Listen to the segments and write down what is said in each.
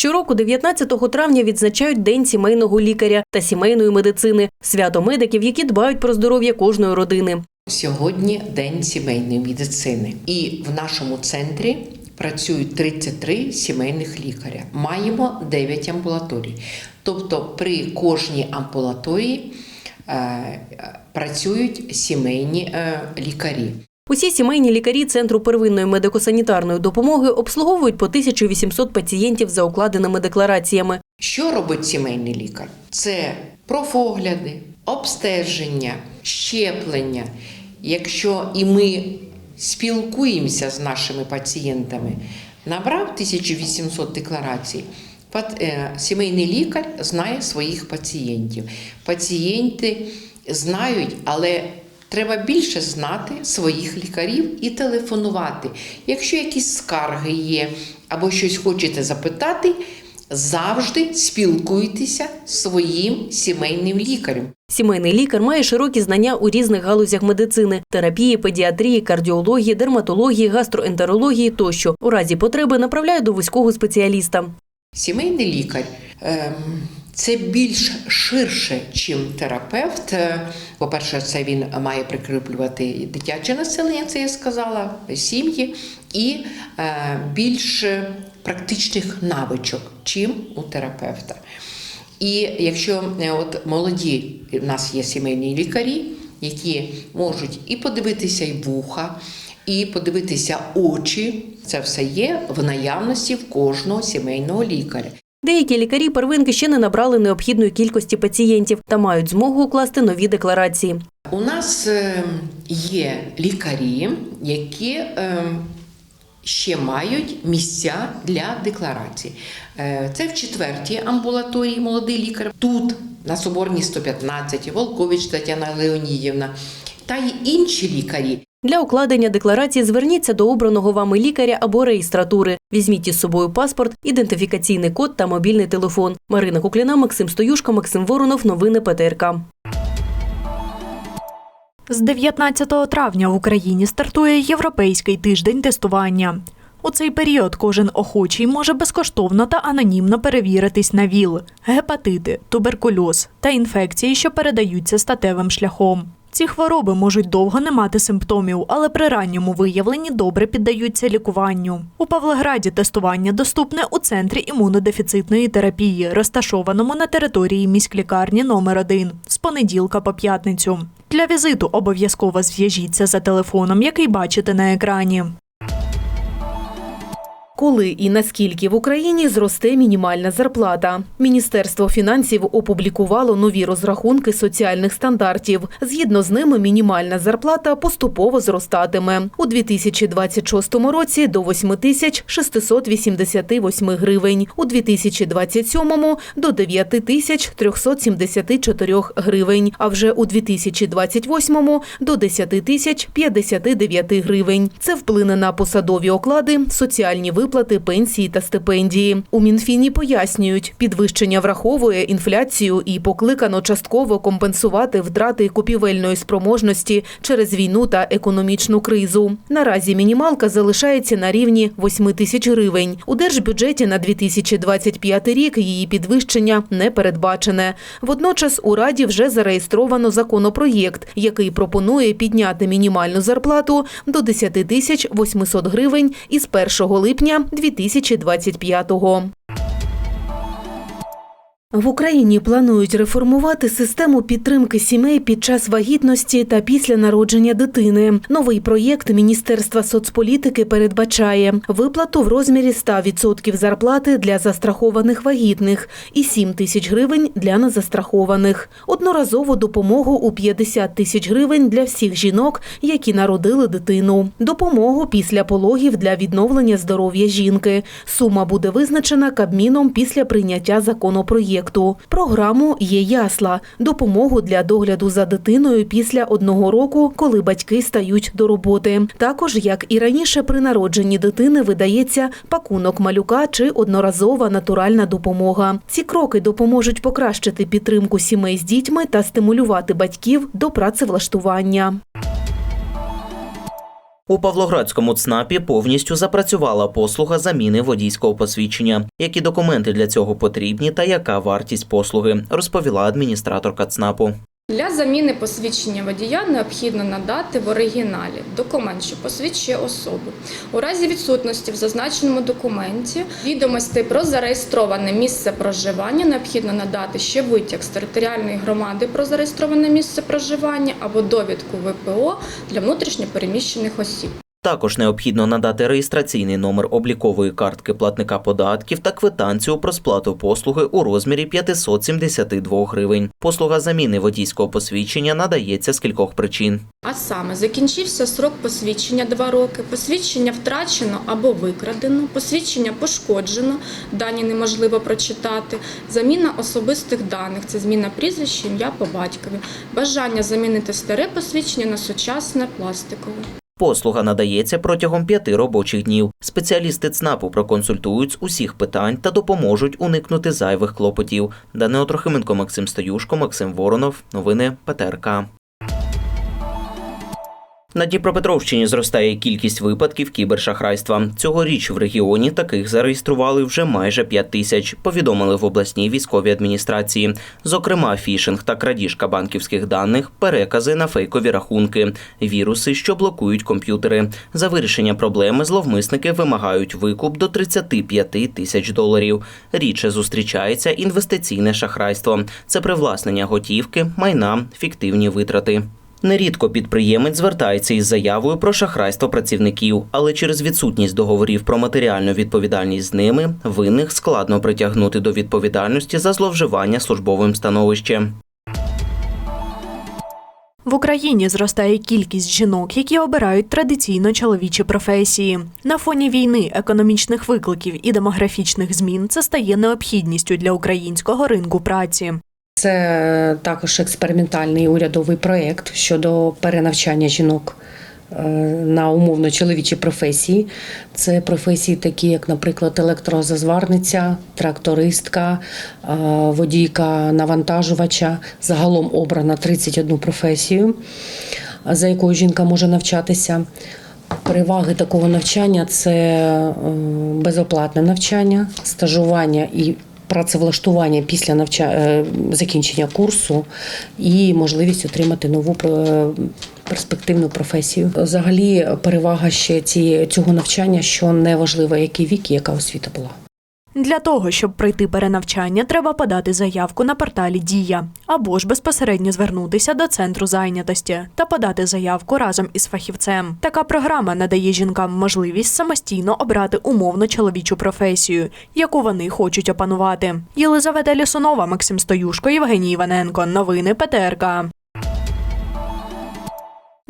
Щороку, 19 травня, відзначають День сімейного лікаря та сімейної медицини, свято медиків, які дбають про здоров'я кожної родини. Сьогодні День сімейної медицини, і в нашому центрі працюють 33 сімейних лікаря. Маємо 9 амбулаторій. Тобто при кожній амбулаторії е, працюють сімейні е, лікарі. Усі сімейні лікарі Центру первинної медико-санітарної допомоги обслуговують по 1800 пацієнтів за укладеними деклараціями. Що робить сімейний лікар? Це профогляди, обстеження, щеплення. Якщо і ми спілкуємося з нашими пацієнтами, набрав 1800 декларацій. е, Сімейний лікар знає своїх пацієнтів. Пацієнти знають, але треба більше знати своїх лікарів і телефонувати. Якщо якісь скарги є або щось хочете запитати, завжди спілкуйтеся з своїм сімейним лікарем. Сімейний лікар має широкі знання у різних галузях медицини: терапії, педіатрії, кардіології, дерматології, гастроентерології тощо. У разі потреби направляє до вузького спеціаліста. Сімейний лікар ем, це більш ширше, чим терапевт. Е, По-перше, це він має прикріплювати дитяче населення, це я сказала, сім'ї, і е, більш практичних навичок, чим у терапевта. І якщо е, от молоді, у нас є сімейні лікарі, які можуть і подивитися і вуха, і подивитися очі, це все є в наявності в кожного сімейного лікаря. Деякі лікарі первинки ще не набрали необхідної кількості пацієнтів та мають змогу укласти нові декларації. У нас е, є лікарі, які е, ще мають місця для декларацій. Е, Це в четвертій амбулаторії молодий лікар. Тут на Соборній 115, Волкович Тетяна Леонідівна та й інші лікарі. Для укладення декларації зверніться до обраного вами лікаря або реєстратури. Візьміть із собою паспорт, ідентифікаційний код та мобільний телефон. Марина Кукліна, Максим Стоюшка, Максим Воронов. Новини ПТРК. З 19 травня в Україні стартує Європейський тиждень тестування. У цей період кожен охочий може безкоштовно та анонімно перевіритись на ВІЛ, гепатити, туберкульоз та інфекції, що передаються статевим шляхом. Ці хвороби можуть довго не мати симптомів, але при ранньому виявленні добре піддаються лікуванню. У Павлограді тестування доступне у центрі імунодефіцитної терапії, розташованому на території міськлікарні номер 1 з понеділка по п'ятницю. Для візиту обов'язково зв'яжіться за телефоном, який бачите на екрані. Коли і наскільки в Україні зросте мінімальна зарплата? Міністерство фінансів опублікувало нові розрахунки соціальних стандартів. Згідно з ними, мінімальна зарплата поступово зростатиме у 2026 році до 8 тисяч 688 гривень, у 2027 – до 9 тисяч 374 гривень, а вже у 2028 – до 10 тисяч 59 гривень. Це вплине на посадові оклади, соціальні виплати, пенсії та стипендії. У Мінфіні пояснюють, підвищення враховує інфляцію і покликано частково компенсувати втрати купівельної спроможності через війну та економічну кризу. Наразі мінімалка залишається на рівні 8 тисяч гривень. У держбюджеті на 2025 рік її підвищення не передбачене. Водночас у Раді вже зареєстровано законопроєкт, який пропонує підняти мінімальну зарплату до 10 тисяч 800 гривень із 1 липня 2025-го. В Україні планують реформувати систему підтримки сімей під час вагітності та після народження дитини. Новий проєкт Міністерства соцполітики передбачає виплату в розмірі 100% зарплати для застрахованих вагітних і 7 тисяч гривень для незастрахованих. Одноразову допомогу у 50 тисяч гривень для всіх жінок, які народили дитину. Допомогу після пологів для відновлення здоров'я жінки. Сума буде визначена Кабміном після прийняття законопроєкту. Програму є ясла, допомогу для догляду за дитиною після одного року, коли батьки стають до роботи. Також, як і раніше, при народженні дитини видається пакунок малюка чи одноразова натуральна допомога. Ці кроки допоможуть покращити підтримку сімей з дітьми та стимулювати батьків до працевлаштування. У Павлоградському ЦНАПі повністю запрацювала послуга заміни водійського посвідчення. Які документи для цього потрібні та яка вартість послуги, розповіла адміністраторка ЦНАПу. Для заміни посвідчення водія необхідно надати в оригіналі документ, що посвідчує особу. У разі відсутності в зазначеному документі відомостей про зареєстроване місце проживання необхідно надати ще витяг з територіальної громади про зареєстроване місце проживання або довідку ВПО для внутрішньопереміщених осіб. Також необхідно надати реєстраційний номер облікової картки платника податків та квитанцію про сплату послуги у розмірі 572 гривень. Послуга заміни водійського посвідчення надається з кількох причин. А саме закінчився срок посвідчення 2 роки, посвідчення втрачено або викрадено, посвідчення пошкоджено, дані неможливо прочитати, заміна особистих даних це зміна прізвища, ім'я по батькові, бажання замінити старе посвідчення на сучасне пластикове. Послуга надається протягом п'яти робочих днів. Спеціалісти ЦНАПу проконсультують з усіх питань та допоможуть уникнути зайвих клопотів. Данило Трохименко, Максим Стоюшко, Максим Воронов. Новини ПТРК. На Дніпропетровщині зростає кількість випадків кібершахрайства. Цьогоріч в регіоні таких зареєстрували вже майже 5 тисяч, повідомили в обласній військовій адміністрації. Зокрема, фішинг та крадіжка банківських даних, перекази на фейкові рахунки, віруси, що блокують комп'ютери. За вирішення проблеми зловмисники вимагають викуп до 35 тисяч доларів. Рідше зустрічається інвестиційне шахрайство. Це привласнення готівки, майна, фіктивні витрати. Нерідко підприємець звертається із заявою про шахрайство працівників, але через відсутність договорів про матеріальну відповідальність з ними винних складно притягнути до відповідальності за зловживання службовим становищем. В Україні зростає кількість жінок, які обирають традиційно чоловічі професії. На фоні війни, економічних викликів і демографічних змін це стає необхідністю для українського ринку праці. Це також експериментальний урядовий проєкт щодо перенавчання жінок е, на умовно чоловічі професії. Це професії, такі, як, наприклад, електрозазварниця, трактористка, е, водійка навантажувача. Загалом обрано 31 професію, за якою жінка може навчатися. Переваги такого навчання це е, безоплатне навчання, стажування і працевлаштування після навча... е, закінчення курсу і можливість отримати нову е, перспективну професію. Взагалі, перевага ще ці... цього навчання, що не важливо, який вік і яка освіта була. Для того, щоб пройти перенавчання, треба подати заявку на порталі Дія або ж безпосередньо звернутися до центру зайнятості та подати заявку разом із фахівцем. Така програма надає жінкам можливість самостійно обрати умовно чоловічу професію, яку вони хочуть опанувати. Єлизавета Лісунова, Максим Стоюшко, Євгеній Іваненко. Новини ПТРК.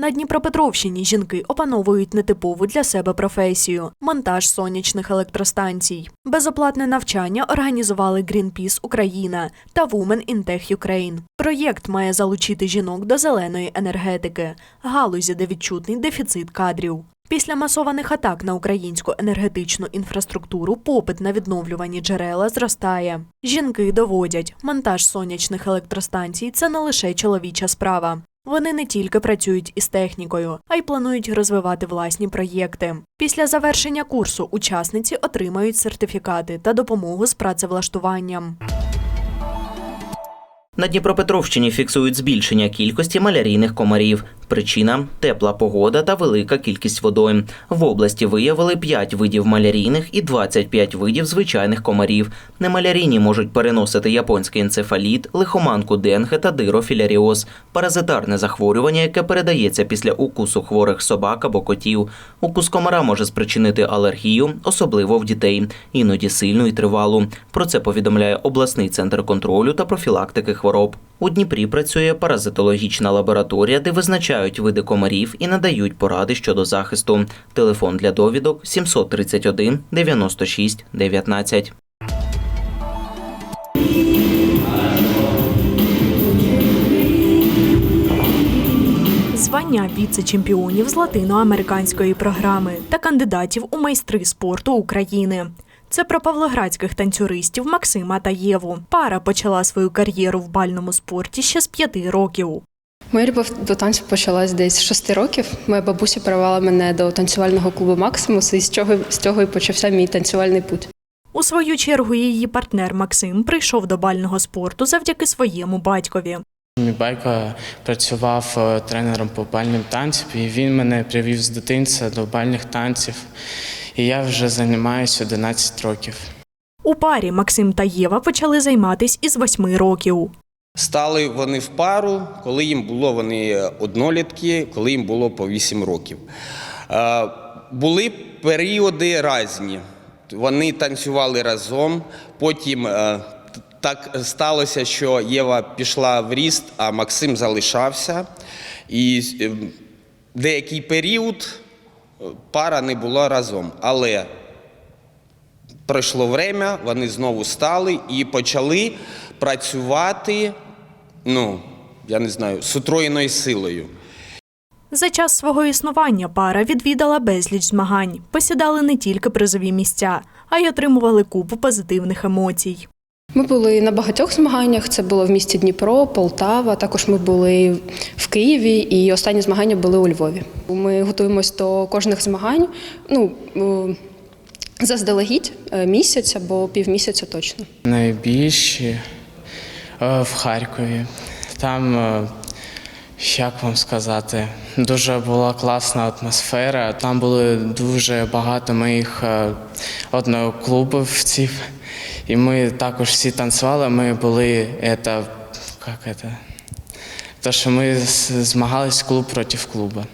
На Дніпропетровщині жінки опановують нетипову для себе професію монтаж сонячних електростанцій. Безоплатне навчання організували Greenpeace Україна та Women in Tech Ukraine. Проєкт має залучити жінок до зеленої енергетики, галузі, де відчутний дефіцит кадрів. Після масованих атак на українську енергетичну інфраструктуру попит на відновлювані джерела зростає. Жінки доводять, монтаж сонячних електростанцій це не лише чоловіча справа. Вони не тільки працюють із технікою, а й планують розвивати власні проєкти. Після завершення курсу учасниці отримають сертифікати та допомогу з працевлаштуванням. На Дніпропетровщині фіксують збільшення кількості малярійних комарів. Причина тепла погода та велика кількість водойм. В області виявили 5 видів малярійних і 25 видів звичайних комарів. Немалярійні можуть переносити японський енцефаліт, лихоманку денге та дирофіляріоз – паразитарне захворювання, яке передається після укусу хворих собак або котів. Укус комара може спричинити алергію, особливо в дітей, іноді сильну і тривалу. Про це повідомляє обласний центр контролю та профілактики хвороб. У Дніпрі працює паразитологічна лабораторія, де визначають види комарів і надають поради щодо захисту. Телефон для довідок 731 96 19. Звання віце-чемпіонів з латиноамериканської програми та кандидатів у майстри спорту України. Це про павлоградських танцюристів Максима та Єву. Пара почала свою кар'єру в бальному спорті ще з п'яти років. Моя любов до танців почалась десь з шести років. Моя бабуся привела мене до танцювального клубу Максимус, і з цього, з цього і почався мій танцювальний путь. У свою чергу її партнер Максим прийшов до бального спорту завдяки своєму батькові. Мій батько працював е, тренером по бальним танцям, і він мене привів з дитинця до бальних танців. І я вже займаюся 11 років. У парі Максим та Єва почали займатись із восьми років. Стали вони в пару, коли їм було вони однолітки, коли їм було по 8 років. Е, Були періоди різні. Вони танцювали разом. Потім е, так сталося, що Єва пішла в ріст, а Максим залишався. І е, деякий період пара не була разом. Але пройшло время, вони знову стали і почали працювати, ну, я не знаю, з утроєною силою. За час свого існування пара відвідала безліч змагань, посідали не тільки призові місця, а й отримували купу позитивних емоцій. Ми були на багатьох змаганнях. Це було в місті Дніпро, Полтава. Також ми були в Києві, і останні змагання були у Львові. Ми готуємось до кожних змагань. Ну е, заздалегідь е, місяць або півмісяця точно. Найбільші е, в Харкові. Там, е, як вам сказати, дуже була класна атмосфера. Там були дуже багато моїх одноклубовців. І ми також всі танцювали. Ми були, это, як це? То, що ми змагались клуб проти клубу.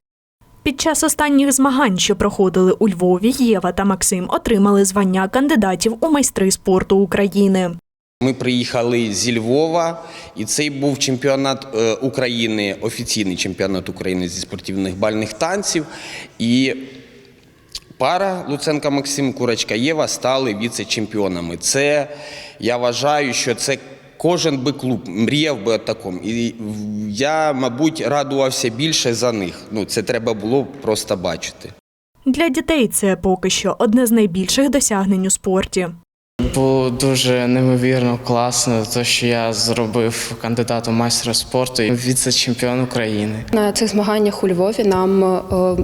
Під час останніх змагань, що проходили у Львові, Єва та Максим отримали звання кандидатів у майстри спорту України. Ми приїхали зі Львова, і цей був чемпіонат е, України, офіційний чемпіонат України зі спортивних бальних танців. І пара Луценка Максим Курочка Єва стали віце-чемпіонами. Це я вважаю, що це кожен би клуб мріяв би о такому. І я, мабуть, радувався більше за них. Ну, це треба було просто бачити. Для дітей це поки що одне з найбільших досягнень у спорті. Було дуже неймовірно класно, те, що я зробив кандидатом майстра спорту і віце-чемпіон України. На цих змаганнях у Львові нам е,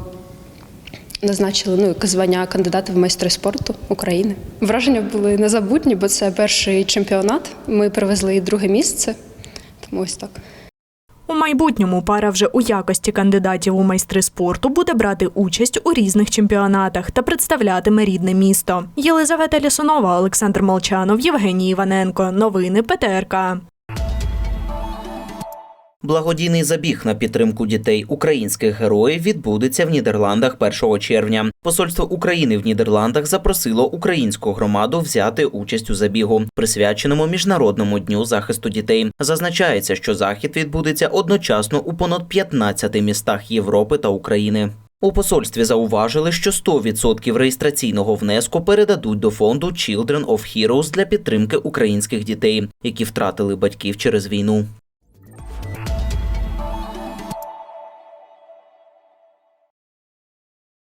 назначили ну, звання кандидата в майстри спорту України. Враження були незабутні, бо це перший чемпіонат. Ми привезли друге місце. Тому ось так. У майбутньому пара вже у якості кандидатів у майстри спорту буде брати участь у різних чемпіонатах та представлятиме рідне місто. Єлизавета Лісунова, Олександр Молчанов, Євгеній Іваненко. Новини ПТРК. Благодійний забіг на підтримку дітей українських героїв відбудеться в Нідерландах 1 червня. Посольство України в Нідерландах запросило українську громаду взяти участь у забігу, присвяченому міжнародному дню захисту дітей. Зазначається, що захід відбудеться одночасно у понад 15 містах Європи та України. У посольстві зауважили, що 100% реєстраційного внеску передадуть до фонду Children of Heroes для підтримки українських дітей, які втратили батьків через війну.